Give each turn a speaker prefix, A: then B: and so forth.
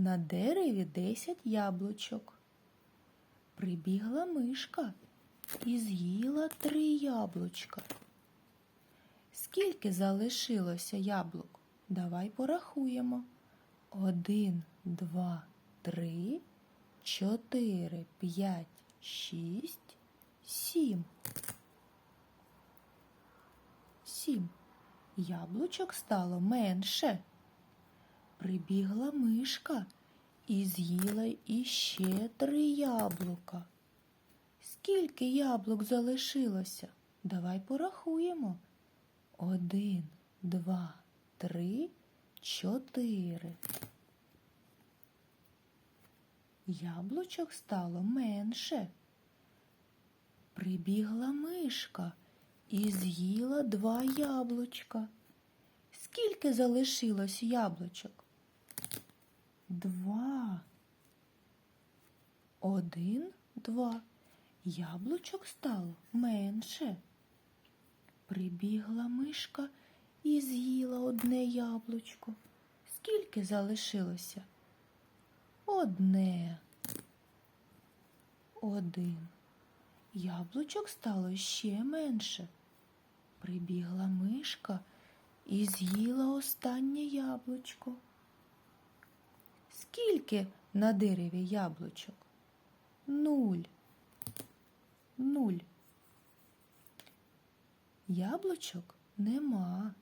A: На дереві десять яблучок. Прибігла мишка і з'їла три яблучка. Скільки залишилося яблук? Давай порахуємо. Один, два, три, чотири, п'ять, шість, сім. Сім. Яблучок стало менше. Прибігла мишка і з'їла іще три яблука. Скільки яблук залишилося? Давай порахуємо. Один, два, три, чотири. Яблучок стало менше. Прибігла мишка і з'їла два яблучка. Скільки залишилось яблучок? Два. Один, два. Яблучок стало менше. Прибігла мишка і з'їла одне яблучко. Скільки залишилося? Одне. Один. Яблучок стало ще менше. Прибігла мишка і з'їла останнє яблучко. Скільки на дереві яблучок? Нуль. Нуль. Яблучок нема.